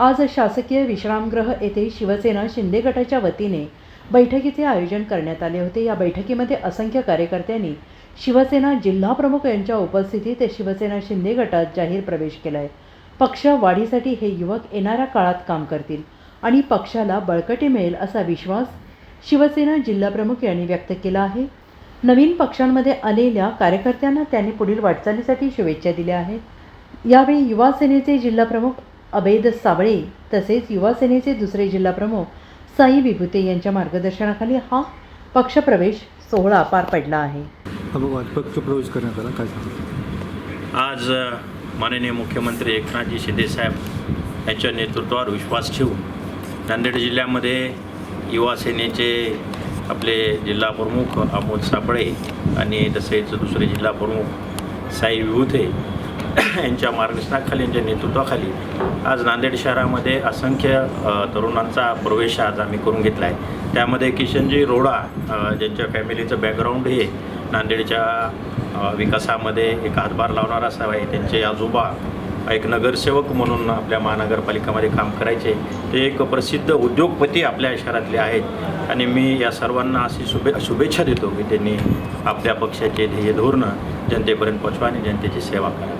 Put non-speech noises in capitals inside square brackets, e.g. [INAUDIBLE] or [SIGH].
आज शासकीय विश्रामगृह येथे शिवसेना शिंदे गटाच्या वतीने बैठकीचे आयोजन करण्यात आले होते. या बैठकीमध्ये असंख्य कार्यकर्त्यांनी शिवसेना जिल्हा प्रमुख यांच्या उपस्थितीत शिवसेना शिंदे गटात जाहीर प्रवेश केला आहे पक्ष वाढीसाठी हे युवक येणाऱ्या काळात काम करतील आणि पक्षाला बळकटी मिळेल असा विश्वास शिवसेना जिल्हाप्रमुख यांनी व्यक्त केला आहे. नवीन पक्षांमध्ये आलेल्या कार्यकर्त्यांना त्यांनी पुढील वाटचालीसाठी शुभेच्छा दिल्या आहेत. यावेळी युवा सेनेचे जिल्हाप्रमुख अभेद साबळे तसेच युवा सेनेचे दुसरे जिल्हाप्रमुख साई विभूते यांच्या मार्गदर्शनाखाली हा पक्षप्रवेश सोहळा पार पडला आहे. हा बघा पक्ष प्रवेश करण्यात आला. काय आज माननीय मुख्यमंत्री एकनाथजी शिंदेसाहेब यांच्या नेतृत्वावर विश्वास ठेवून नांदेड जिल्ह्यामध्ये युवा सेनेचे आपले जिल्हा प्रमुख अमोल सापळे आणि तसेच दुसरे जिल्हा प्रमुख साई विभूते [COUGHS] यांच्या मार्गदर्शनाखाली यांच्या नेतृत्वाखाली आज नांदेड शहरामध्ये असंख्य तरुणांचा प्रवेश आज आम्ही करून घेतला आहे त्यामध्ये किशनजी रोडा ज्यांच्या फॅमिलीचं बॅकग्राऊंड हे नांदेडच्या विकासामध्ये एक हातभार लावणारा असावा आहे त्यांचे आजोबा एक नगरसेवक म्हणून आपल्या महानगरपालिकामध्ये काम करायचे. ते एक प्रसिद्ध उद्योगपती आपल्या शहरातले आहेत. आणि मी या सर्वांना अशी शुभे शुभेच्छा देतो की त्यांनी आपल्या पक्षाचे ध्येय धोरणं जनतेपर्यंत पोचवा आणि जनतेची सेवा करा.